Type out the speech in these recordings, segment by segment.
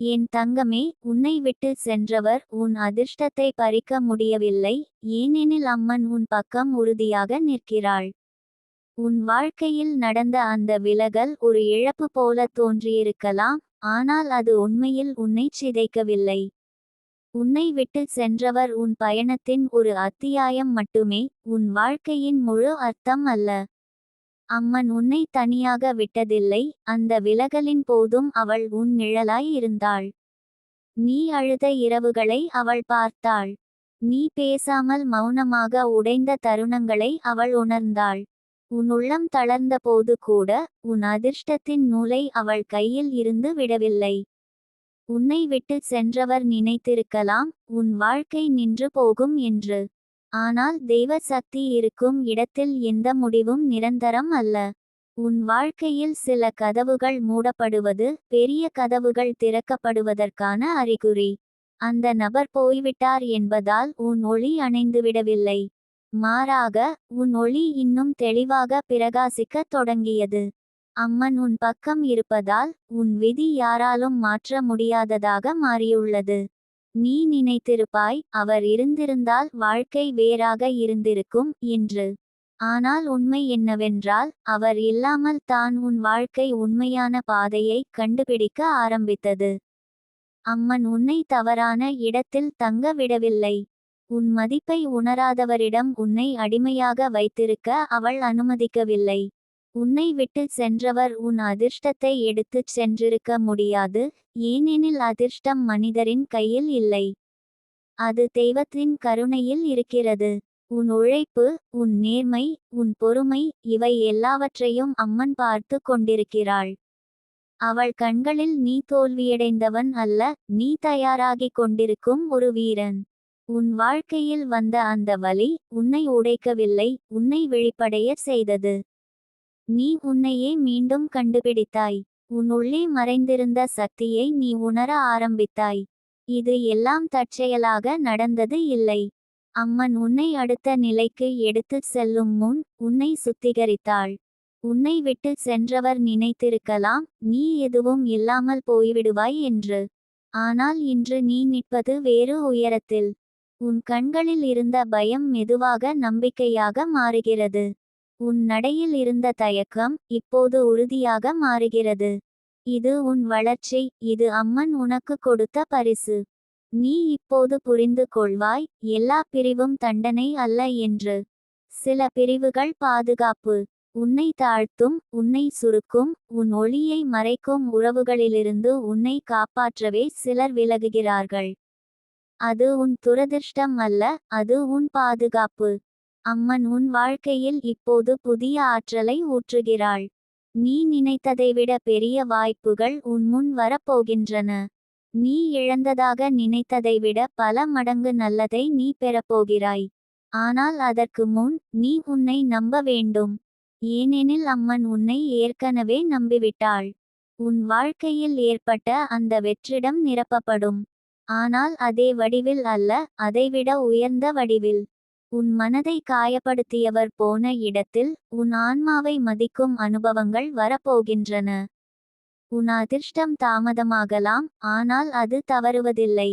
என் தங்கமே உன்னை விட்டு சென்றவர் உன் அதிர்ஷ்டத்தை பறிக்க முடியவில்லை ஏனெனில் அம்மன் உன் பக்கம் உறுதியாக நிற்கிறாள். உன் வாழ்க்கையில் நடந்த அந்த விலகல் ஒரு இழப்பு போல தோன்றியிருக்கலாம் ஆனால் அது உண்மையில் உன்னை சிதைக்கவில்லை. உன்னை விட்டு சென்றவர் உன் பயணத்தின் ஒரு அத்தியாயம் மட்டுமே உன் வாழ்க்கையின் முழு அர்த்தம் அல்ல. அம்மன் உன்னை தனியாக விட்டதில்லை அந்த விலகலின் போதும் அவள் உன் நிழலாய் இருந்தாள். நீ அழுத இரவுகளை அவள் பார்த்தாள். நீ பேசாமல் மௌனமாக உடைந்த தருணங்களை அவள் உணர்ந்தாள். உன் உள்ளம் தளர்ந்த போது கூட உன் அதிர்ஷ்டத்தின் நூலை அவள் கையில் இருந்து விடவில்லை. உன்னை விட்டு சென்றவர் நினைத்திருக்கலாம் உன் வாழ்க்கை நின்று போகும் என்று. ஆனால் தெய்வ சக்தி இருக்கும் இடத்தில் எந்த முடிவும் நிரந்தரம் அல்ல. உன் வாழ்க்கையில் சில கதவுகள் மூடப்படுவது பெரிய கதவுகள் திறக்கப்படுவதற்கான அறிகுறி. அந்த நபர் போய்விட்டார் என்பதால் உன் ஒளி அணைந்துவிடவில்லை. மாறாக உன் ஒளி இன்னும் தெளிவாக பிரகாசிக்கத் தொடங்கியது. அம்மன் உன் பக்கம் இருப்பதால் உன் விதி யாராலும் மாற்ற முடியாததாக மாறியுள்ளது. நீ நினைத்திருப்பாய் அவர் இருந்திருந்தால் வாழ்க்கை வேறாக இருந்திருக்கும் என்று. ஆனால் உண்மை என்னவென்றால் அவர் இல்லாமல் தான் உன் வாழ்க்கை உண்மையான பாதையை கண்டுபிடிக்க ஆரம்பித்தது. அம்மன் உன்னை தவறான இடத்தில் தங்க விடவில்லை. உன் மதிப்பை உணராதவரிடம் உன்னை அடிமையாக வைத்திருக்க அவள் அனுமதிக்கவில்லை. உன்னை விட்டு சென்றவர் உன் அதிர்ஷ்டத்தை எடுத்துச் சென்றிருக்க முடியாது ஏனெனில் அதிர்ஷ்டம் மனிதரின் கையில் இல்லை. அது தெய்வத்தின் கருணையில் இருக்கிறது. உன் உழைப்பு உன் நேர்மை உன் பொறுமை இவை எல்லாவற்றையும் அம்மன் பார்த்து கொண்டிருக்கிறாள். அவள் கண்களில் நீ தோல்வியடைந்தவன் அல்ல நீ தயாராகிக் கொண்டிருக்கும் ஒரு வீரன். உன் வாழ்க்கையில் வந்த அந்த வலி உன்னை உடைக்கவில்லை உன்னை விழிப்படைய செய்தது. நீ உன்னையே மீண்டும் கண்டுபிடித்தாய். உன் உள்ளே மறைந்திருந்த சக்தியை நீ உணர ஆரம்பித்தாய். இது எல்லாம் தற்செயலாக நடந்தது இல்லை. அம்மன் உன்னை அடுத்த நிலைக்கு எடுத்துச் செல்லும் முன் உன்னை சுத்திகரித்தாள். உன்னை விட்டு சென்றவர் நினைத்திருக்கலாம் நீ எதுவும் இல்லாமல் போய்விடுவாய் என்று. ஆனால் இன்று நீ நிற்பது வேறு உயரத்தில். உன் கண்களில் இருந்த பயம் மெதுவாக நம்பிக்கையாக மாறுகிறது. உன் நடையில் இருந்த தயக்கம் இப்போது உறுதியாக மாறுகிறது. இது உன் வளர்ச்சி இது அம்மன் உனக்கு கொடுத்த பரிசு. நீ இப்போது புரிந்து கொள்வாய் எல்லா பிரிவும் தண்டனை அல்ல என்று. சில பிரிவுகள் பாதுகாப்பு. உன்னை தாழ்த்தும் உன்னை சுருக்கும் உன் ஒளியை மறைக்கும் உறவுகளிலிருந்து உன்னை காப்பாற்றவே சிலர் விலகுகிறார்கள். அது உன் துரதிர்ஷ்டம் அல்ல அது உன் பாதுகாப்பு. அம்மன் உன் வாழ்க்கையில் இப்போது புதிய ஆற்றலை ஊற்றுகிறாள். நீ நினைத்ததை விட பெரிய வாய்ப்புகள் உன் முன் வரப்போகின்றன. நீ இழந்ததாக நினைத்ததைவிட பல மடங்கு நல்லதை நீ பெறப்போகிறாய். ஆனால் அதற்கு முன் நீ உன்னை நம்ப வேண்டும். ஏனெனில் அம்மன் உன்னை ஏற்கனவே நம்பிவிட்டாள். உன் வாழ்க்கையில் ஏற்பட்ட அந்த வெற்றிடம் நிரப்பப்படும். ஆனால் அதே வடிவில் அல்ல அதைவிட உயர்ந்த வடிவில். உன் மனதை காயப்படுத்தியவர் போன இடத்தில் உன் ஆன்மாவை மதிக்கும் அனுபவங்கள் வரப்போகின்றன. உன் அதிர்ஷ்டம் தாமதமாகலாம் ஆனால் அது தவறுவதில்லை.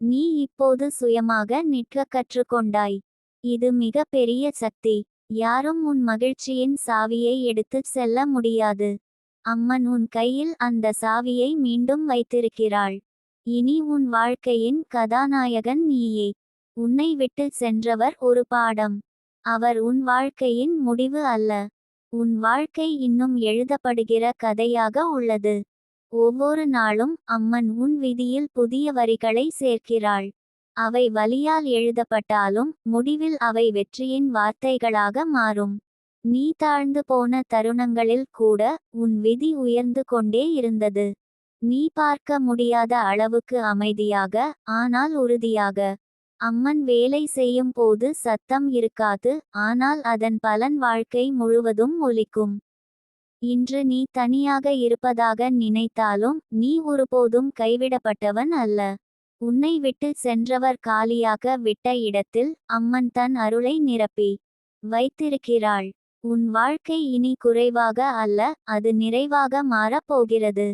நீ இப்போது சுயமாக நிற்க கற்றுக்கொண்டாய். இது மிக பெரிய சக்தி. யாரும் உன் மகிழ்ச்சியின் சாவியை எடுத்துச் செல்ல முடியாது. அம்மன் உன் கையில் அந்த சாவியை மீண்டும் வைத்திருக்கிறாள். இனி உன் வாழ்க்கையின் கதாநாயகன் நீயே. உன்னை விட்டு சென்றவர் ஒரு பாடம். அவர் உன் வாழ்க்கையின் முடிவு அல்ல. உன் வாழ்க்கை இன்னும் எழுதப்படுகிற கதையாக உள்ளது. ஒவ்வொரு நாளும் அம்மன் உன் விதியில் புதிய வரிகளை சேர்க்கிறாள். அவை வலியால் எழுதப்பட்டாலும் முடிவில் அவை வெற்றியின் வார்த்தைகளாக மாறும். நீ தாழ்ந்து போன தருணங்களில் கூட உன் விதி உயர்ந்து கொண்டே இருந்தது. நீ பார்க்க முடியாத அளவுக்கு அமைதியாக ஆனால் உறுதியாக. அம்மன் வேலை செய்யும் போது சத்தம் இருக்காது ஆனால் அதன் பலன் வாழ்க்கை முழுவதும் ஒலிக்கும். இன்று நீ தனியாக இருப்பதாக நினைத்தாலும் நீ ஒருபோதும் கைவிடப்பட்டவன் அல்ல. உன்னை விட்டு சென்றவர் காலியாக விட்ட இடத்தில் அம்மன் தன் அருளை நிரப்பி வைத்திருக்கிறாள். உன் வாழ்க்கை இனி குறைவாக அல்ல அது நிறைவாக மாறப் போகிறது.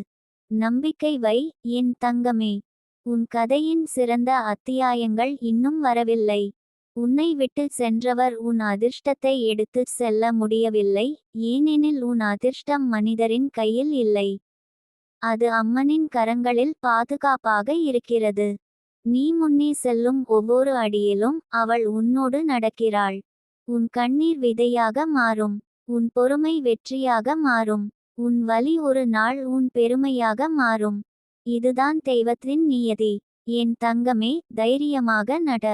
நம்பிக்கை வை என் தங்கமே. உன் கதையின் சிறந்த அத்தியாயங்கள் இன்னும் வரவில்லை. உன்னை விட்டு சென்றவர் உன் அதிர்ஷ்டத்தை எடுத்துச் செல்ல முடியவில்லை ஏனெனில் உன் அதிர்ஷ்டம் மனிதரின் கையில் இல்லை. அது அம்மனின் கரங்களில் பாதுகாப்பாக இருக்கிறது. நீ முன்னே செல்லும் ஒவ்வொரு அடியிலும் அவள் உன்னோடு நடக்கிறாள். உன் கண்ணீர் விதையாக மாறும் உன் பொறுமை வெற்றியாக மாறும் உன் வலி ஒரு நாள் உன் பெருமையாக மாறும். இதுதான் தெய்வத்தின் நியதி. என் தங்கமே தைரியமாக நட.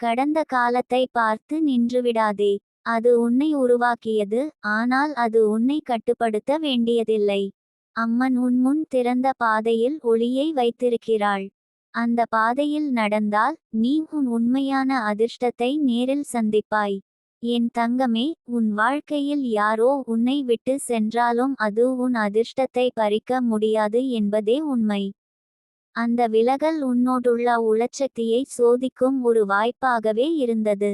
கடந்த காலத்தை பார்த்து நின்றுவிடாதே. அது உன்னை உருவாக்கியது ஆனால் அது உன்னை கட்டுப்படுத்த வேண்டியதில்லை. அம்மன் உன்முன் திறந்த பாதையில் ஒளியை வைத்திருக்கிறாள். அந்த பாதையில் நடந்தால் நீ உன் உண்மையான அதிர்ஷ்டத்தை நேரில் சந்திப்பாய். என் தங்கமே உன் வாழ்க்கையில் யாரோ உன்னை விட்டு சென்றாலும் அது உன் அதிர்ஷ்டத்தை பறிக்க முடியாது என்பதே உண்மை. அந்த விலகல் உன்னோடுள்ள உளச்சக்தியை சோதிக்கும் ஒரு வாய்ப்பாகவே இருந்தது.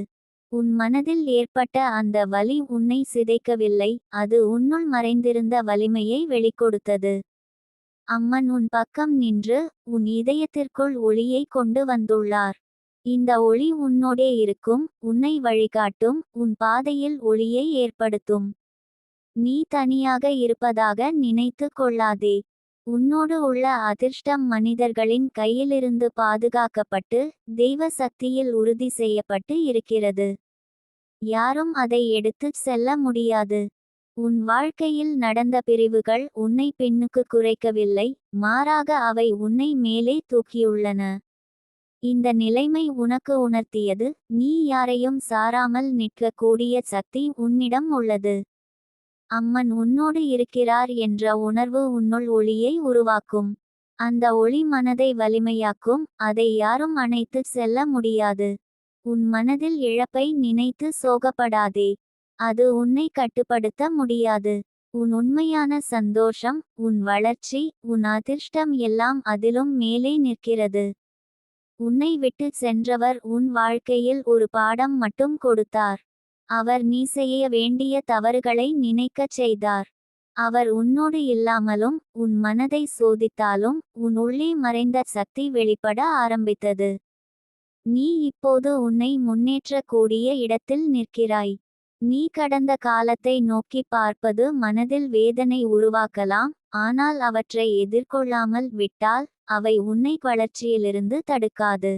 உன் மனதில் ஏற்பட்ட அந்த வலி உன்னை சிதைக்கவில்லை அது உன்னுள் மறைந்திருந்த வலிமையை வெளிக்கொடுத்தது. அம்மன் உன் பக்கம் நின்று உன் இதயத்திற்குள் ஒளியை கொண்டு வந்துள்ளார். இந்த ஒளி உன்னோடே இருக்கும் உன்னை வழிகாட்டும் உன் பாதையில் ஒளியை ஏற்படுத்தும். நீ தனியாக இருப்பதாக நினைத்து கொள்ளாதே. உன்னோடு உள்ள அதிர்ஷ்டம் மனிதர்களின் கையிலிருந்து பாதுகாக்கப்பட்டு தெய்வ சக்தியில் உறுதி செய்யப்பட்டு இருக்கிறது. யாரும் அதை எடுத்துச் செல்ல முடியாது. உன் வாழ்க்கையில் நடந்த பிரிவுகள் உன்னை பெண்ணுக்கு குறைக்கவில்லை மாறாக அவை உன்னை மேலே தூக்கியுள்ளன. இந்த நிலைமை உனக்கு உணர்த்தியது நீ யாரையும் சாராமல் நிற்கக்கூடிய சக்தி உன்னிடம் உள்ளது. அம்மன் உன்னோடு இருக்கிறார் என்ற உணர்வு உன்னுள் ஒளியை உருவாக்கும். அந்த ஒளி மனதை வலிமையாக்கும் அதை யாரும் அணைத்து செல்ல முடியாது. உன் மனதில் இழப்பை நினைத்து சோகப்படாதே. அது உன்னை கட்டுப்படுத்த முடியாது. உன் உண்மையான சந்தோஷம் உன் வளர்ச்சி உன் அதிர்ஷ்டம் எல்லாம் அதிலும் மேலே நிற்கிறது. உன்னை விட்டு சென்றவர் உன் வாழ்க்கையில் ஒரு பாடம் மட்டும் கொடுத்தார். அவர் நீ செய்ய வேண்டிய தவறுகளை நினைக்கச் செய்தார். அவர் உன்னோடு இல்லாமலும் உன் மனதை சோதித்தாலும் உன் உள்ளே மறைந்த சக்தி வெளிப்பட ஆரம்பித்தது. நீ இப்போது உன்னை முன்னேற்றக்கூடிய இடத்தில் நிற்கிறாய். நீ கடந்த காலத்தை நோக்கி பார்ப்பது மனதில் வேதனை உருவாக்கலாம் ஆனால் அவற்றை எதிர்கொள்ளாமல் விட்டால் அவை உன்னை வளர்ச்சியிலிருந்து தடுக்காது.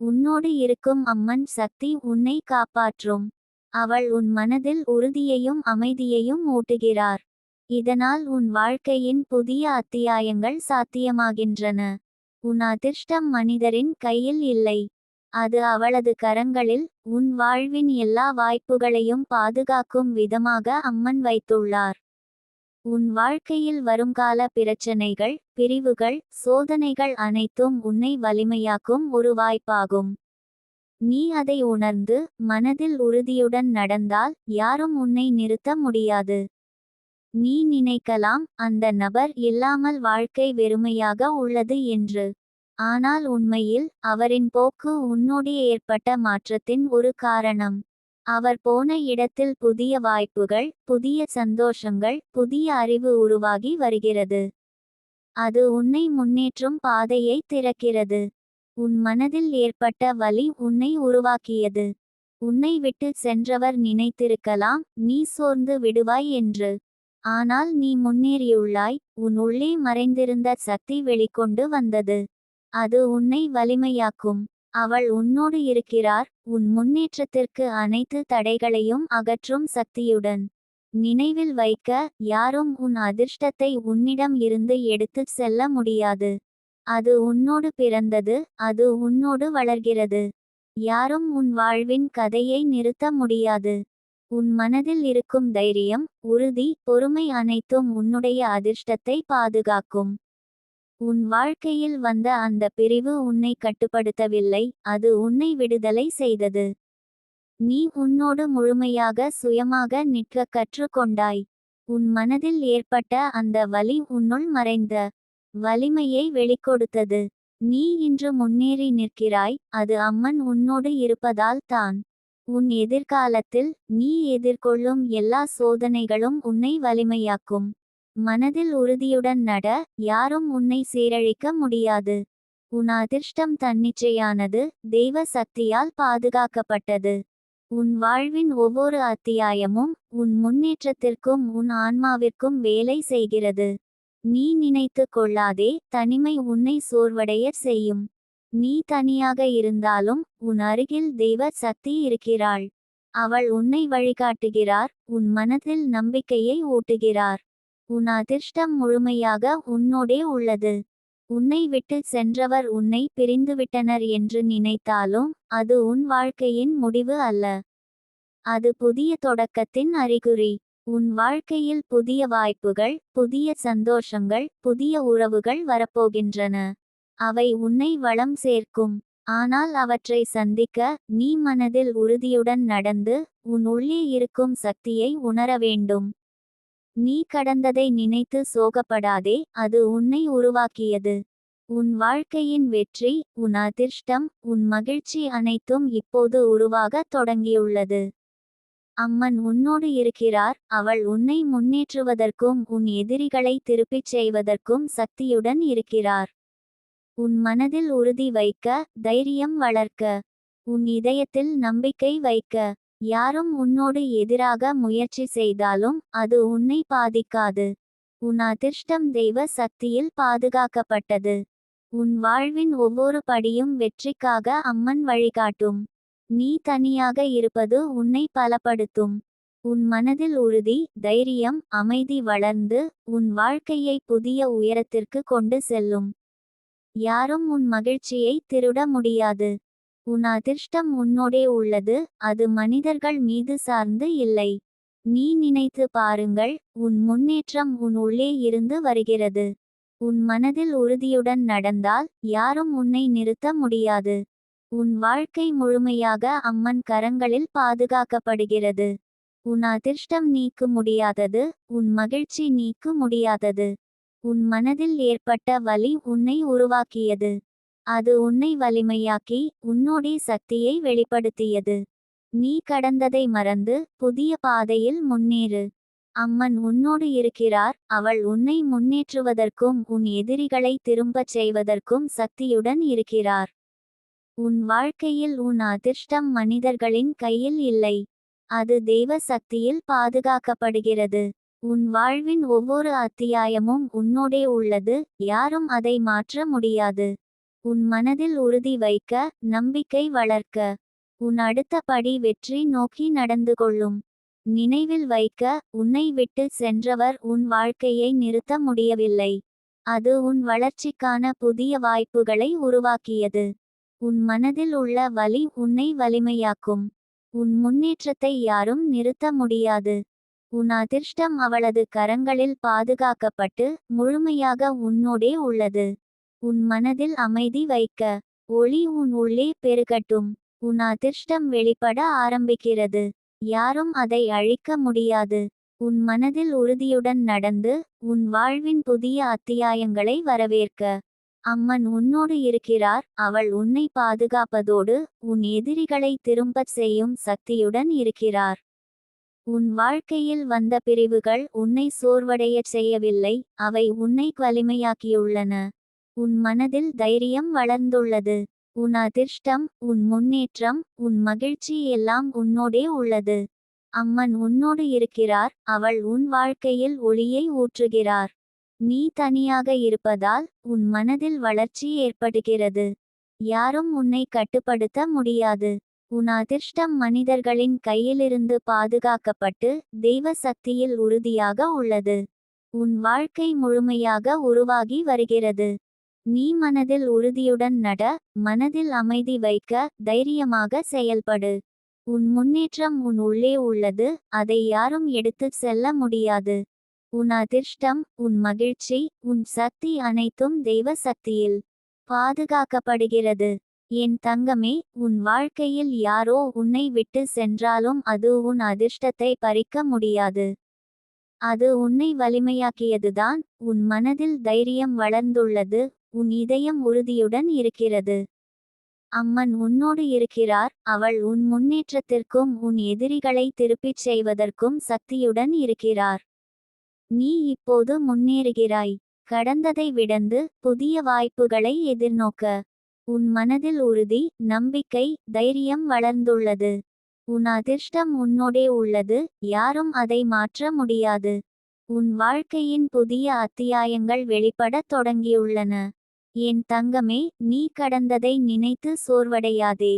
உன்னோடு இருக்கும் அம்மன் சக்தி உன்னை காப்பாற்றும். அவள் உன் மனதில் உறுதியையும் அமைதியையும் ஊட்டுகிறார். இதனால் உன் வாழ்க்கையின் புதிய அத்தியாயங்கள் சாத்தியமாகின்றன. உன் அதிர்ஷ்டம் மனிதரின் கையில் இல்லை. அது அவளது கரங்களில் உன் வாழ்வின் எல்லா வாய்ப்புகளையும் பாதுகாக்கும் விதமாக அம்மன் வைத்துள்ளார். உன் வாழ்க்கையில் வருங்கால பிரச்சனைகள் பிரிவுகள் சோதனைகள் அனைத்தும் உன்னை வலிமையாக்கும் ஒரு வாய்ப்பாகும். நீ அதை உணர்ந்து மனதில் உறுதியுடன் நடந்தால் யாரும் உன்னை நிறுத்த முடியாது. நீ நினைக்கலாம் அந்த நபர் இல்லாமல் வாழ்க்கை வெறுமையாக உள்ளது என்று. ஆனால் உண்மையில் அவரின் போக்கு உன்னோடு ஏற்பட்ட மாற்றத்தின் ஒரு காரணம். அவர் போன இடத்தில் புதிய வாய்ப்புகள் புதிய சந்தோஷங்கள் புதிய அறிவு உருவாகி வருகிறது. அது உன்னை முன்னேற்றும் பாதையை திறக்கிறது. உன் மனதில் ஏற்பட்ட வலி உன்னை உருவாக்கியது. உன்னை விட்டு சென்றவர் நினைத்திருக்கலாம் நீ சோர்ந்து விடுவாய் என்று. ஆனால் நீ முன்னேறியுள்ளாய் உன் உள்ளே மறைந்திருந்த சக்தி வெளிக்கொண்டு வந்தது. அது உன்னை வலிமையாக்கும். அவள் உன்னோடு இருக்கிறார் உன் முன்னேற்றத்திற்கு அனைத்து தடைகளையும் அகற்றும் சக்தியுடன். நினைவில் வைக்க யாரும் உன் அதிர்ஷ்டத்தை உன்னிடம் இருந்து எடுத்துச் செல்ல முடியாது. அது உன்னோடு பிறந்தது அது உன்னோடு வளர்கிறது. யாரும் உன் வாழ்வின் கதையை நிறுத்த முடியாது. உன் மனதில் இருக்கும் தைரியம் உறுதி பொறுமை அனைத்தும் உன்னுடைய அதிர்ஷ்டத்தை பாதுகாக்கும். உன் வாழ்க்கையில் வந்த அந்த பிரிவு உன்னை கட்டுப்படுத்தவில்லை அது உன்னை விடுதலை செய்தது. நீ உன்னோடு முழுமையாக சுயமாக நிற்க கற்றுக்கொண்டாய் உன் மனதில் ஏற்பட்ட அந்த வலி உன்னுள் மறைந்த வலிமையை வெளிக்கொடுத்தது. நீ இன்று முன்னேறி நிற்கிறாய் அது அம்மன் உன்னோடு இருப்பதால் தான். உன் எதிர்காலத்தில் நீ எதிர்கொள்ளும் எல்லா சோதனைகளும் உன்னை வலிமையாக்கும். மனதில் உறுதியுடன் நட யாரும் உன்னை சீரழிக்க முடியாது. உன் அதிர்ஷ்டம் தன்னிச்சையானது தெய்வ சக்தியால் பாதுகாக்கப்பட்டது. உன் வாழ்வின் ஒவ்வொரு அத்தியாயமும் உன் முன்னேற்றத்திற்கும் உன் ஆன்மாவிற்கும் வேலை செய்கிறது. நீ நினைத்து கொள்ளாதே தனிமை உன்னை சோர்வடைய செய்யும். நீ தனியாக இருந்தாலும் உன் அருகில் தெய்வ சக்தி இருக்கிறாள். அவள் உன்னை வழிகாட்டுகிறார் உன் மனதில் நம்பிக்கையை ஊட்டுகிறார். உன் அதிர்ஷ்டம் முழுமையாக உன்னோடே உள்ளது. உன்னை விட்டு சென்றவர் உன்னை பிரிந்துவிட்டனர் என்று நினைத்தாலும் அது உன் வாழ்க்கையின் முடிவு அல்ல. அது புதிய தொடக்கத்தின் அறிகுறி. உன் வாழ்க்கையில் புதிய வாய்ப்புகள் புதிய சந்தோஷங்கள் புதிய உறவுகள் வரப்போகின்றன. அவை உன்னை வளம் சேர்க்கும். ஆனால் அவற்றை சந்திக்க நீ மனதில் உறுதியுடன் நடந்து உன் உள்ளே இருக்கும் சக்தியை உணர வேண்டும். நீ கடந்ததை நினைத்து சோகப்படாதே அது உன்னை உருவாக்கியது. உன் வாழ்க்கையின் வெற்றி உன் அதிர்ஷ்டம் உன் மகிழ்ச்சி அனைத்தும் இப்போது உருவாகத் தொடங்கியுள்ளது. அம்மன் உன்னோடு இருக்கிறார் அவள் உன்னை முன்னேற்றுவதற்கும் உன் எதிரிகளை திருப்பிச் செய்வதற்கும் சக்தியுடன் இருக்கிறார். உன் மனதில் உறுதி வைக்க தைரியம் வளர்க்க. உன் இதயத்தில் நம்பிக்கை வைக்க. யாரும் உன்னோடு எதிராக முயற்சி செய்தாலும் அது உன்னை பாதிக்காது. உன் அதிர்ஷ்டம் தெய்வ சக்தியில் பாதுகாக்கப்பட்டது. உன் வாழ்வின் ஒவ்வொரு படியும் வெற்றிக்காக அம்மன் வழிகாட்டும். நீ தனியாக இருப்பது உன்னை பலப்படுத்தும். உன் மனதில் உறுதி தைரியம் அமைதி வளர்ந்து உன் வாழ்க்கையை புதிய உயரத்திற்கு கொண்டு செல்லும். யாரும் உன் மகிழ்ச்சியை திருட முடியாது. உன் அதிர்ஷ்டம் உன்னோடே உள்ளது அது மனிதர்கள் மீது சார்ந்து இல்லை. நீ நினைத்து பாருங்கள் உன் முன்னேற்றம் உன் உள்ளே இருந்து வருகிறது. உன் மனதில் உறுதியுடன் நடந்தால் யாரும் உன்னை நிறுத்த முடியாது. உன் வாழ்க்கை முழுமையாக அம்மன் கரங்களில் பாதுகாக்கப்படுகிறது. உன் அதிர்ஷ்டம் நீக்க முடியாதது உன் மகிழ்ச்சி நீக்க முடியாதது. உன் மனதில் ஏற்பட்ட வலி உன்னை உருவாக்கியது. அது உன்னை வலிமையாக்கி உன்னோடே சக்தியை வெளிப்படுத்தியது. நீ கடந்ததை மறந்து புதிய பாதையில் முன்னேறு. அம்மன் உன்னோடு இருக்கிறார் அவள் உன்னை முன்னேற்றுவதற்கும் உன் எதிரிகளை திரும்பச் செய்வதற்கும் சக்தியுடன் இருக்கிறார். உன் வாழ்க்கையில் உன் அதிர்ஷ்டம் மனிதர்களின் கையில் இல்லை. அது தெய்வ சக்தியில் பாதுகாக்கப்படுகிறது. உன் வாழ்வின் ஒவ்வொரு அத்தியாயமும் உன்னோடே உள்ளது யாரும் அதை மாற்ற முடியாது. உன் மனதில் உறுதி வைக்க நம்பிக்கை வளர்க்க. உன் அடுத்த படி வெற்றி நோக்கி நடந்து கொள்ளும். நினைவில் வைக்க உன்னை விட்டு சென்றவர் உன் வாழ்க்கையை நிறுத்த முடியவில்லை. அது உன் வளர்ச்சிக்கான புதிய வாய்ப்புகளை உருவாக்கியது. உன் மனதில் உள்ள வலி உன்னை வலிமையாக்கும். உன் முன்னேற்றத்தை யாரும் நிறுத்த முடியாது. உன் அதிர்ஷ்டம் அவளது கரங்களில் பாதுகாக்கப்பட்டு முழுமையாக உன்னோடே உள்ளது. உன் மனதில் அமைதி வைக்க. ஒளி உன் உள்ளே பெருகட்டும். உன் அதிர்ஷ்டம் வெளிப்பட ஆரம்பிக்கிறது. யாரும் அதை அழிக்க முடியாது. உன் மனதில் உறுதியுடன் நடந்து உன் வாழ்வின் புதிய அத்தியாயங்களை வரவேற்க. அம்மன் உன்னோடு இருக்கிறார். அவள் உன்னை பாதுகாப்பதோடு உன் எதிரிகளை திரும்பச் செய்யும் சக்தியுடன் இருக்கிறார். உன் வாழ்க்கையில் வந்த பிரிவுகள் உன்னை சோர்வடையச் செய்யவில்லை. அவை உன்னை வலிமையாக்கியுள்ளன. உன் மனதில் தைரியம் வளர்ந்துள்ளது. உன் அதிர்ஷ்டம் உன் முன்னேற்றம் உன் மகிழ்ச்சி எல்லாம் உன்னோடே உள்ளது. அம்மன் உன்னோடு இருக்கிறார் அவள் உன் வாழ்க்கையில் ஒளியை ஊற்றுகிறார். நீ தனியாக இருப்பதால் உன் மனதில் வளர்ச்சி ஏற்படுகிறது. யாரும் உன்னை கட்டுப்படுத்த முடியாது. உன் அதிர்ஷ்டம் மனிதர்களின் கையிலிருந்து பாதுகாக்கப்பட்டு தெய்வ சக்தியில் உறுதியாக உள்ளது. உன் வாழ்க்கை முழுமையாக உருவாகி வருகிறது. நீ மனதில் உறுதியுடன் நட மனதில் அமைதி வைக்க தைரியமாக செயல்படு. உன் முன்னேற்றம் உன் உள்ளே உள்ளது அதை யாரும் எடுத்துச் செல்ல முடியாது. உன் அதிர்ஷ்டம் உன் மகிழ்ச்சி உன் சக்தி அனைத்தும் தெய்வ சக்தியில் பாதுகாக்கப்படுகிறது. என் தங்கமே உன் வாழ்க்கையில் யாரோ உன்னை விட்டு சென்றாலும் அது உன் அதிர்ஷ்டத்தை பறிக்க முடியாது. அது உன்னை வலிமையாக்கியதுதான் உன் மனதில் தைரியம் வளர்ந்துள்ளது உன் இதயம் உறுதியுடன் இருக்கிறது. அம்மன் உன்னோடு இருக்கிறார் அவள் உன் முன்னேற்றத்திற்கும் உன் எதிரிகளை திருப்பிச் செய்வதற்கும் சக்தியுடன் இருக்கிறார். நீ இப்போது முன்னேறுகிறாய். கடந்ததை விடந்து புதிய வாய்ப்புகளை எதிர்நோக்க. உன் மனதில் உறுதி நம்பிக்கை தைரியம் வளர்ந்துள்ளது. உன் அதிர்ஷ்டம் உன்னோடே உள்ளது யாரும் அதை மாற்ற முடியாது. உன் வாழ்க்கையின் புதிய அத்தியாயங்கள் வெளிப்படத் தொடங்கியுள்ளன. என் தங்கமே நீ கடந்ததை நினைத்து சோர்வடையாதே.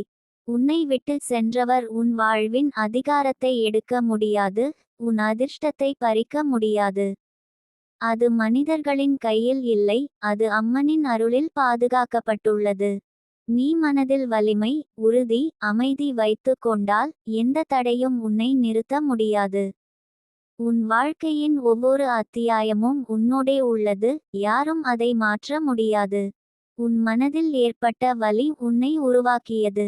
உன்னை விட்டு சென்றவர் உன் வாழ்வின் அதிகாரத்தை எடுக்க முடியாது உன் அதிர்ஷ்டத்தை பறிக்க முடியாது. அது மனிதர்களின் கையில் இல்லை அது அம்மனின் அருளில் பாதுகாக்கப்பட்டுள்ளது. நீ மனதில் வலிமை உறுதி அமைதி வைத்து கொண்டால் எந்த தடையும் உன்னை நிறுத்த முடியாது. உன் வாழ்க்கையின் ஒவ்வொரு அத்தியாயமும் உன்னோடே உள்ளது யாரும் அதை மாற்ற முடியாது. உன் மனதில் ஏற்பட்ட வலி உன்னை உருவாக்கியது.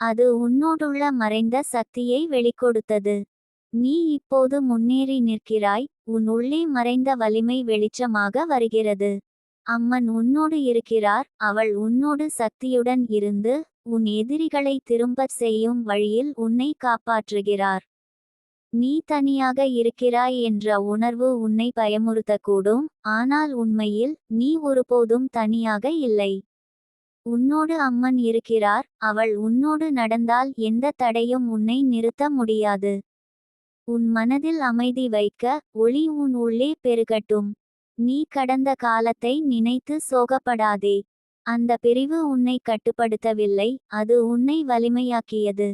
அது உன்னோடுள்ள மறைந்த சக்தியை வெளிக்கொடுத்தது. நீ இப்போது முன்னேறி நிற்கிறாய் உன் உள்ளே மறைந்த வலிமை வெளிச்சமாக வருகிறது. அம்மன் உன்னோடு இருக்கிறார் அவள் உன்னோடு சக்தியுடன் இருந்து உன் எதிரிகளை திரும்பச் செய்யும் வழியில் உன்னை காப்பாற்றுகிறார். நீ தனியாக இருக்கிறாய் என்ற உணர்வு உன்னை பயமுறுத்தக்கூடும் ஆனால் உண்மையில் நீ ஒருபோதும் தனியாக இல்லை. உன்னோடு அம்மன் இருக்கிறார் அவள் உன்னோடு நடந்தால் எந்த தடையும் உன்னை நிறுத்த முடியாது. உன் மனதில் அமைதி வைக்க ஒளி உன் உள்ளே பெருகட்டும். நீ கடந்த காலத்தை நினைத்து சோகப்படாதே. அந்த பிரிவு உன்னை கட்டுப்படுத்தவில்லை அது உன்னை வலிமையாக்கியது.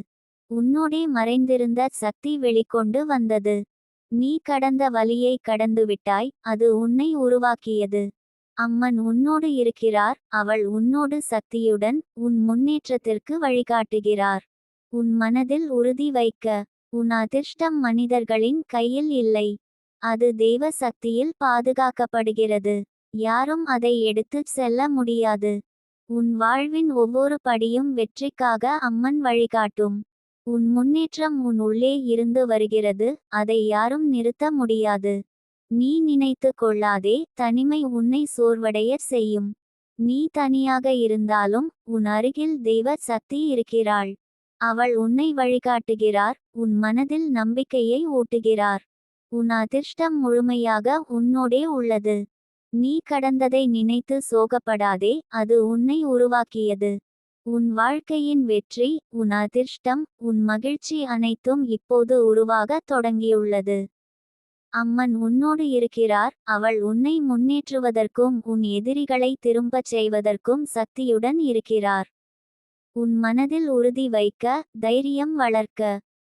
உன்னோடே மறைந்திருந்த சக்தி வெளிக்கொண்டு வந்தது. நீ கடந்த வழியை கடந்துவிட்டாய் அது உன்னை உருவாக்கியது. அம்மன் உன்னோடு இருக்கிறார் அவள் உன்னோடு சக்தியுடன் உன் முன்னேற்றத்திற்கு வழிகாட்டுகிறார். உன் மனதில் உறுதி வைக்க உன் அதிர்ஷ்டம் மனிதர்களின் கையில் இல்லை. அது தெய்வ சக்தியில் பாதுகாக்கப்படுகிறது. யாரும் அதை எடுத்துச் செல்ல முடியாது. உன் வாழ்வின் ஒவ்வொரு படியும் வெற்றிக்காக அம்மன் வழிகாட்டும். உன் முன்னேற்றம் உன் உள்ளே இருந்து வருகிறது அதை யாரும் நிறுத்த முடியாது. நீ நினைத்து கொள்ளாதே தனிமை உன்னை சோர்வடைய செய்யும். நீ தனியாக இருந்தாலும் உன் அருகில் தெய்வ சக்தி இருக்கிறாள். அவள் உன்னை வழிகாட்டுகிறார் உன் மனதில் நம்பிக்கையை ஊட்டுகிறார். உன் அதிர்ஷ்டம் முழுமையாக உன்னோடே உள்ளது. நீ கடந்ததை நினைத்து சோகப்படாதே அது உன்னை உருவாக்கியது. உன் வாழ்க்கையின் வெற்றி உன் அதிர்ஷ்டம் உன் மகிழ்ச்சி அனைத்தும் இப்போது உருவாக தொடங்கியுள்ளது. அம்மன் உன்னோடு இருக்கிறார் அவள் உன்னை முன்னேற்றுவதற்கும் உன் எதிரிகளை திரும்பச் செய்வதற்கும் சக்தியுடன் இருக்கிறார். உன் மனதில் உறுதி வைக்க தைரியம் வளர்க்க.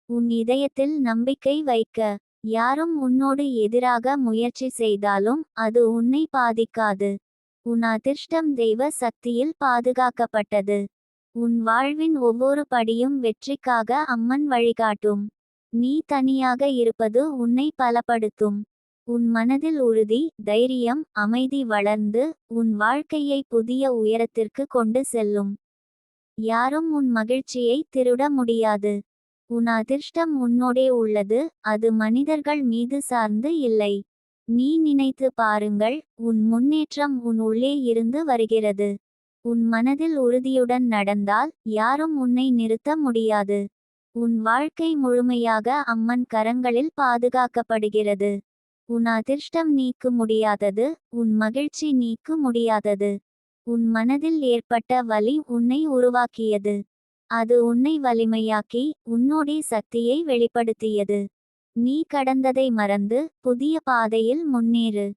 உன் இதயத்தில் நம்பிக்கை வைக்க. யாரும் உன்னோடு எதிராக முயற்சி செய்தாலும் அது உன்னை பாதிக்காது. உன் அதிர்ஷ்டம் தெய்வ சக்தியில் பாதுகாக்கப்பட்டது. உன் வாழ்வின் ஒவ்வொரு படியும் வெற்றிக்காக அம்மன் வழிகாட்டும். நீ தனியாக இருப்பது உன்னை பலப்படுத்தும். உன் மனதில் உறுதி தைரியம் அமைதி வளர்ந்து உன் வாழ்க்கையை புதிய உயரத்திற்கு கொண்டு செல்லும். யாரும் உன் மகிழ்ச்சியை திருட முடியாது. உன் அதிர்ஷ்டம் உன்னோடே உள்ளது அது மனிதர்கள் மீது சார்ந்து இல்லை. நீ நினைத்து பாருங்கள் உன் முன்னேற்றம் உன் உள்ளே இருந்து வருகிறது. உன் மனதில் உறுதியுடன் நடந்தால் யாரும் உன்னை நிறுத்த முடியாது. உன் வாழ்க்கை முழுமையாக அம்மன் கரங்களில் பாதுகாக்கப்படுகிறது. உன் அதிர்ஷ்டம் நீக்க முடியாதது உன் மகிழ்ச்சி நீக்க முடியாதது. உன் மனதில் ஏற்பட்ட வலி உன்னை உருவாக்கியது. அது உன்னை வலிமையாக்கி உன்னோடே சக்தியை வெளிப்படுத்தியது. நீ கடந்ததை மறந்து புதிய பாதையில் முன்னேறு.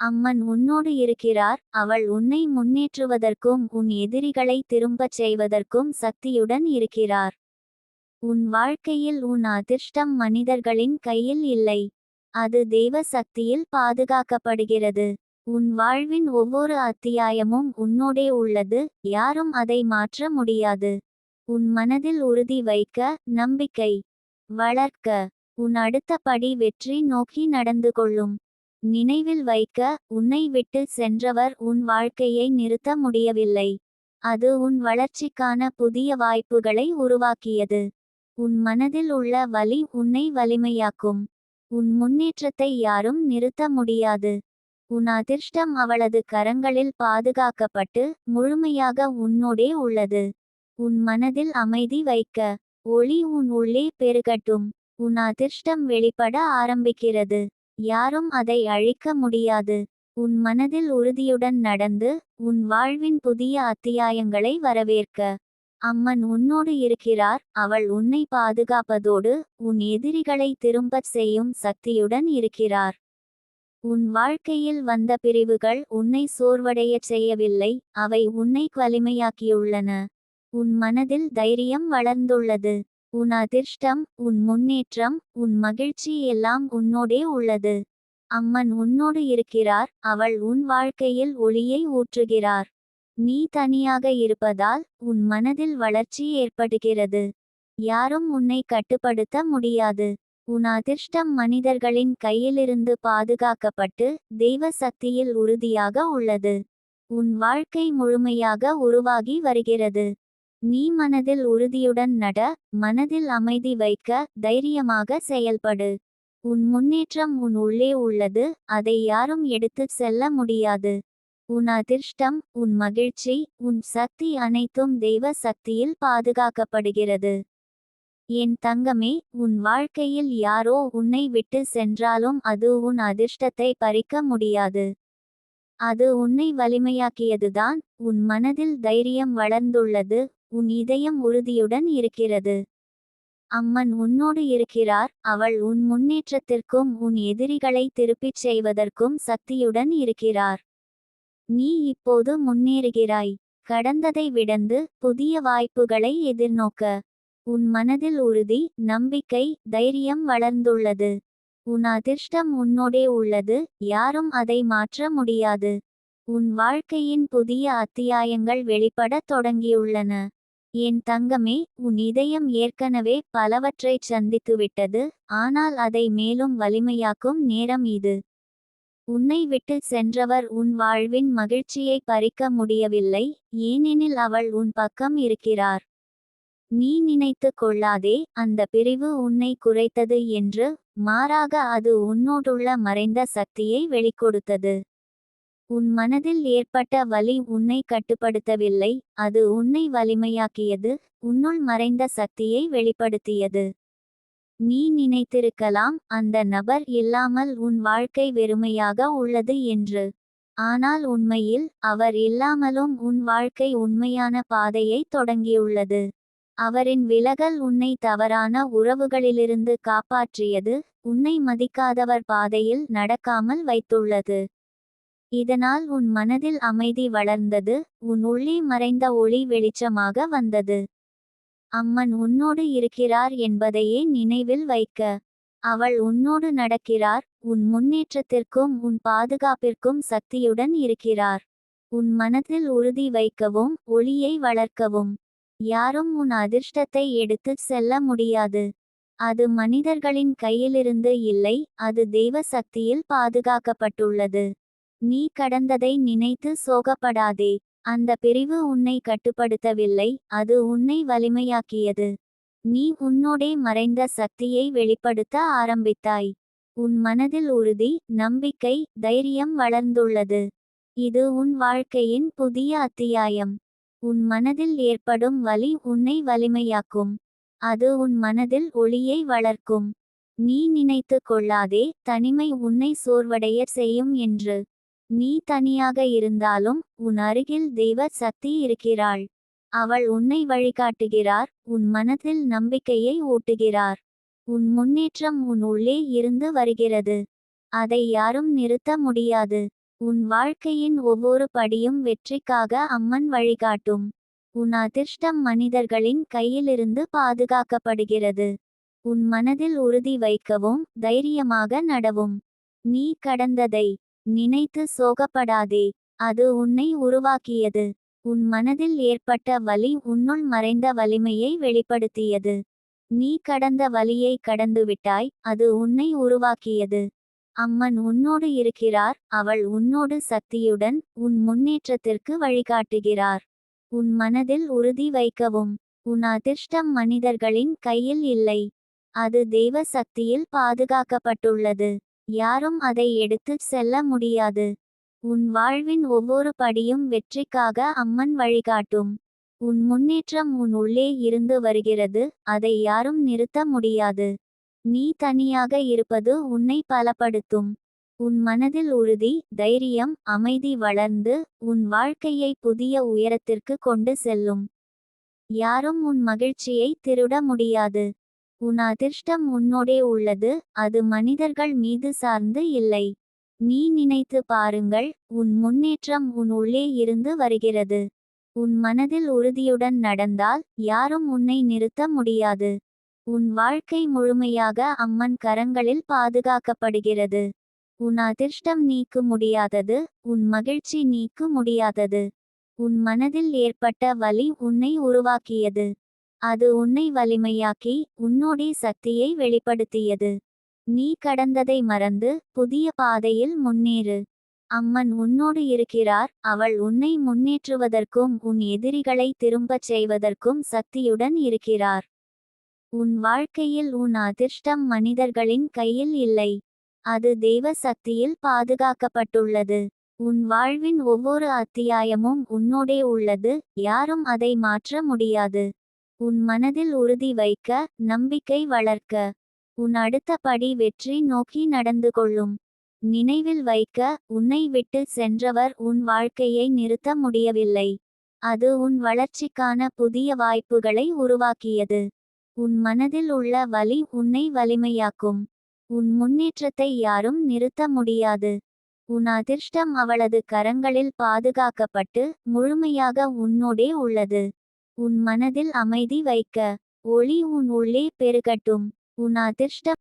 அம்மன் உன்னோடு இருக்கிறார் அவள் உன்னை முன்னேற்றுவதற்கும் உன் எதிரிகளை திரும்பச் செய்வதற்கும் சக்தியுடன் இருக்கிறார். உன் வாழ்க்கையில் உன் அதிர்ஷ்டம் மனிதர்களின் கையில் இல்லை. அது தெய்வ சக்தியில் பாதுகாக்கப்படுகிறது. உன் வாழ்வின் ஒவ்வொரு அத்தியாயமும் உன்னோடே உள்ளது யாரும் அதை மாற்ற முடியாது. உன் மனதில் உறுதி வைக்க நம்பிக்கை வளர்க்க உன் அடுத்த படி வெற்றி நோக்கி நடந்து கொள்ளும். நினைவில் வைக்க உன்னை விட்டு சென்றவர் உன் வாழ்க்கையை நிறுத்த முடியவில்லை. அது உன் வளர்ச்சிக்கான புதிய வாய்ப்புகளை உருவாக்கியது. உன் மனதில் உள்ள வலி உன்னை வலிமையாக்கும். உன் முன்னேற்றத்தை யாரும் நிறுத்த முடியாது. உன் அதிர்ஷ்டம் அவளது கரங்களில் பாதுகாக்கப்பட்டு முழுமையாக உன்னோடே உள்ளது. உன் மனதில் அமைதி வைக்க ஒளி உன் உள்ளே பெருகட்டும். உன் அதிர்ஷ்டம் வெளிப்பட ஆரம்பிக்கிறது. யாரும் அதை அழிக்க முடியாது. உன் மனதில் உறுதியுடன் நடந்து உன் வாழ்வின் புதிய அத்தியாயங்களை வரவேற்க. அம்மன் உன்னோடு இருக்கிறார் அவள் உன்னை பாதுகாப்பதோடு உன் எதிரிகளை திரும்பச் செய்யும் சக்தியுடன் இருக்கிறார். உன் வாழ்க்கையில் வந்த பிரிவுகள் உன்னை சோர்வடையச் செய்யவில்லை அவை உன்னை வலிமையாக்கியுள்ளன. உன் மனதில் தைரியம் வளர்ந்துள்ளது. உன் அதிர்ஷ்டம் உன் முன்னேற்றம் உன் மகிழ்ச்சி எல்லாம் உன்னோடே உள்ளது. அம்மன் உன்னோடு இருக்கிறார் அவள் உன் வாழ்க்கையில் ஒளியை ஊற்றுகிறார். நீ தனியாக இருப்பதால் உன் மனதில் வளர்ச்சி ஏற்படுகிறது. யாரும் உன்னை கட்டுப்படுத்த முடியாது. உன் அதிர்ஷ்டம் மனிதர்களின் கையிலிருந்து பாதுகாக்கப்பட்டு தெய்வ சக்தியில் உறுதியாக உள்ளது. உன் வாழ்க்கை முழுமையாக உருவாகி வருகிறது. நீ மனதில் உறுதியுடன் நட மனதில் அமைதி வைக்க தைரியமாக செயல்படு. உன் முன்னேற்றம் உன் உள்ளே உள்ளது அதை யாரும் எடுத்துச் செல்ல முடியாது. உன் அதிர்ஷ்டம் உன் மகிழ்ச்சி உன் சக்தி அனைத்தும் தெய்வ சக்தியில் பாதுகாக்கப்படுகிறது. என் தங்கமே உன் வாழ்க்கையில் யாரோ உன்னை விட்டு சென்றாலும் அது உன் அதிர்ஷ்டத்தை பறிக்க முடியாது. அது உன்னை வலிமையாக்கியதுதான் உன் மனதில் தைரியம் வளர்ந்துள்ளது உன் இதயம் உறுதியுடன் இருக்கிறது. அம்மன் உன்னோடு இருக்கிறார் அவள் உன் முன்னேற்றத்திற்கும் உன் எதிரிகளை திருப்பிச் செய்வதற்கும் சக்தியுடன் இருக்கிறார். நீ இப்போது முன்னேறுகிறாய். கடந்ததை விடந்து புதிய வாய்ப்புகளை எதிர்நோக்க. உன் மனதில் உறுதி நம்பிக்கை தைரியம் வளர்ந்துள்ளது. உன் அதிர்ஷ்டம் உன்னோடே உள்ளது யாரும் அதை மாற்ற முடியாது. உன் வாழ்க்கையின் புதிய அத்தியாயங்கள் வெளிப்படத் தொடங்கியுள்ளன. என் தங்கமே உன் இதயம் ஏற்கனவே பலவற்றைச் சந்தித்துவிட்டது ஆனால் அதை மேலும் வலிமையாக்கும் நேரம் இது. உன்னை விட்டு சென்றவர் உன் வாழ்வின் மகிழ்ச்சியை பறிக்க முடியவில்லை ஏனெனில் அவள் உன் பக்கம் இருக்கிறார். நீ நினைத்து கொள்ளாதே அந்த பிரிவு உன்னை குறைத்தது என்று மாறாக அது உன்னோடுள்ள மறைந்த சக்தியை வெளிக்கொடுத்தது. உன் மனதில் ஏற்பட்ட வலி உன்னை கட்டுப்படுத்தவில்லை அது உன்னை வலிமையாக்கியது உன்னுள் மறைந்த சக்தியை வெளிப்படுத்தியது. நீ நினைத்திருக்கலாம் அந்த நபர் இல்லாமல் உன் வாழ்க்கை வெறுமையாக உள்ளது என்று. ஆனால் உண்மையில் அவர் இல்லாமலும் உன் வாழ்க்கை உண்மையான பாதையை தொடங்கியுள்ளது. அவரின் விலகல் உன்னை தவறான உறவுகளிலிருந்து காப்பாற்றியது உன்னை மதிக்காதவர் பாதையில் நடக்காமல் வைத்துள்ளது. இதனால் உன் மனதில் அமைதி வளர்ந்தது உன் உள்ளே மறைந்த ஒளி வெளிச்சமாக வந்தது. அம்மன் உன்னோடு இருக்கிறார் என்பதையே நினைவில் வைக்க. அவள் உன்னோடு நடக்கிறார் உன் முன்னேற்றத்திற்கும் உன் பாதுகாப்பிற்கும் சக்தியுடன் இருக்கிறார். உன் மனதில் உறுதி வைக்கவும் ஒளியை வளர்க்கவும். யாரும் உன் அதிர்ஷ்டத்தை எடுத்துச் செல்ல முடியாது. அது மனிதர்களின் கையிலிருந்து இல்லை அது தெய்வ சக்தியில் பாதுகாக்கப்பட்டுள்ளது. நீ கடந்ததை நினைத்து சோகப்படாதே. அந்த பிரிவு உன்னை கட்டுப்படுத்தவில்லை அது உன்னை வலிமையாக்கியது. நீ உன்னோடே மறைந்த சக்தியை வெளிப்படுத்த ஆரம்பித்தாய். உன் மனதில் உறுதி நம்பிக்கை தைரியம் வளர்ந்துள்ளது. இது உன் வாழ்க்கையின் புதிய அத்தியாயம். உன் மனதில் ஏற்படும் வலி உன்னை வலிமையாக்கும். அது உன் மனதில் ஒளியை வளர்க்கும். நீ நினைத்து கொள்ளாதே தனிமை உன்னை சோர்வடைய செய்யும் என்று. நீ தனியாக இருந்தாலும் உன் அருகில் தெய்வ சக்தி இருக்கிறாள். அவள் உன்னை வழிகாட்டுகிறார் உன் மனதில் நம்பிக்கையை ஊட்டுகிறார். உன் முன்னேற்றம் உன் உள்ளே இருந்து வருகிறது. அதை யாரும் நிறுத்த முடியாது. உன் வாழ்க்கையின் ஒவ்வொரு படியும் வெற்றிக்காக அம்மன் வழிகாட்டும். உன் அதிர்ஷ்டம் மனிதர்களின் கையிலிருந்து பாதுகாக்கப்படுகிறது. உன் மனதில் உறுதி வைக்கவும் தைரியமாக நடவும். நீ கடந்ததை நினைத்து சோகப்படாதே. அது உன்னை உருவாக்கியது. உன் மனதில் ஏற்பட்ட வலி உன்னுள் மறைந்த வலிமையை வெளிப்படுத்தியது. நீ கடந்த வலியை கடந்துவிட்டாய் அது உன்னை உருவாக்கியது. அம்மன் உன்னோடு இருக்கிறார் அவள் உன்னோடு சக்தியுடன் உன் முன்னேற்றத்திற்கு வழிகாட்டுகிறார். உன் மனதில் உறுதி வைக்கவும். உன் அதிர்ஷ்டம் மனிதர்களின் கையில் இல்லை. அது தெய்வ சக்தியில் பாதுகாக்கப்பட்டுள்ளது. யாரும் அதை எடுத்துச் செல்ல முடியாது. உன் வாழ்வின் ஒவ்வொரு படியும் வெற்றிக்காக அம்மன் வழிகாட்டும். உன் முன்னேற்றம் உன் உள்ளே இருந்து வருகிறது அதை யாரும் நிறுத்த முடியாது. நீ தனியாக இருப்பது உன்னை பலப்படுத்தும். உன் மனதில் உறுதி தைரியம் அமைதி வளர்ந்து உன் வாழ்க்கையை புதிய உயரத்திற்கு கொண்டு செல்லும். யாரும் உன் மகிழ்ச்சியை திருட முடியாது. உன் அதிர்ஷ்டம் உன்னோடே உள்ளது அது மனிதர்கள் மீது சார்ந்து இல்லை. நீ நினைத்து பாருங்கள் உன் முன்னேற்றம் உன் உள்ளே இருந்து வருகிறது. உன் மனதில் உறுதியுடன் நடந்தால் யாரும் உன்னை நிறுத்த முடியாது. உன் வாழ்க்கை முழுமையாக அம்மன் கரங்களில் பாதுகாக்கப்படுகிறது. உன் அதிர்ஷ்டம் நீக்க முடியாதது உன் மகிழ்ச்சி நீக்க முடியாதது. உன் மனதில் ஏற்பட்ட வலி உன்னை உருவாக்கியது. அது உன்னை வலிமையாக்கி உன்னோடே சக்தியை வெளிப்படுத்தியது. நீ கடந்ததை மறந்து புதிய பாதையில் முன்னேறு. அம்மன் உன்னோடு இருக்கிறார் அவள் உன்னை முன்னேற்றுவதற்கும் உன் எதிரிகளை திரும்பச் செய்வதற்கும் சக்தியுடன் இருக்கிறார். உன் வாழ்க்கையில் உன் அதிர்ஷ்டம் மனிதர்களின் கையில் இல்லை. அது தெய்வ சக்தியில் பாதுகாக்கப்பட்டுள்ளது. உன் வாழ்வின் ஒவ்வொரு அத்தியாயமும் உன்னோடே உள்ளது. யாரும் அதை மாற்ற முடியாது. உன் மனதில் உறுதி வைக்க நம்பிக்கை வளர்க்க. உன் அடுத்த படி வெற்றி நோக்கி நடந்து கொள்ளும். நினைவில் வைக்க உன்னை விட்டு சென்றவர் உன் வாழ்க்கையை நிறுத்த முடியவில்லை. அது உன் வளர்ச்சிக்கான புதிய வாய்ப்புகளை உருவாக்கியது. உன் மனதில் உள்ள வலி உன்னை வலிமையாக்கும். உன் முன்னேற்றத்தை யாரும் நிறுத்த முடியாது. உன் அதிர்ஷ்டம் அவளது கரங்களில் பாதுகாக்கப்பட்டு முழுமையாக உன்னோடே உள்ளது. உன் மனதில் அமைதி வைக்க ஒளி உன் உள்ளே பெருகட்டும். உன் அதிர்ஷ்டம்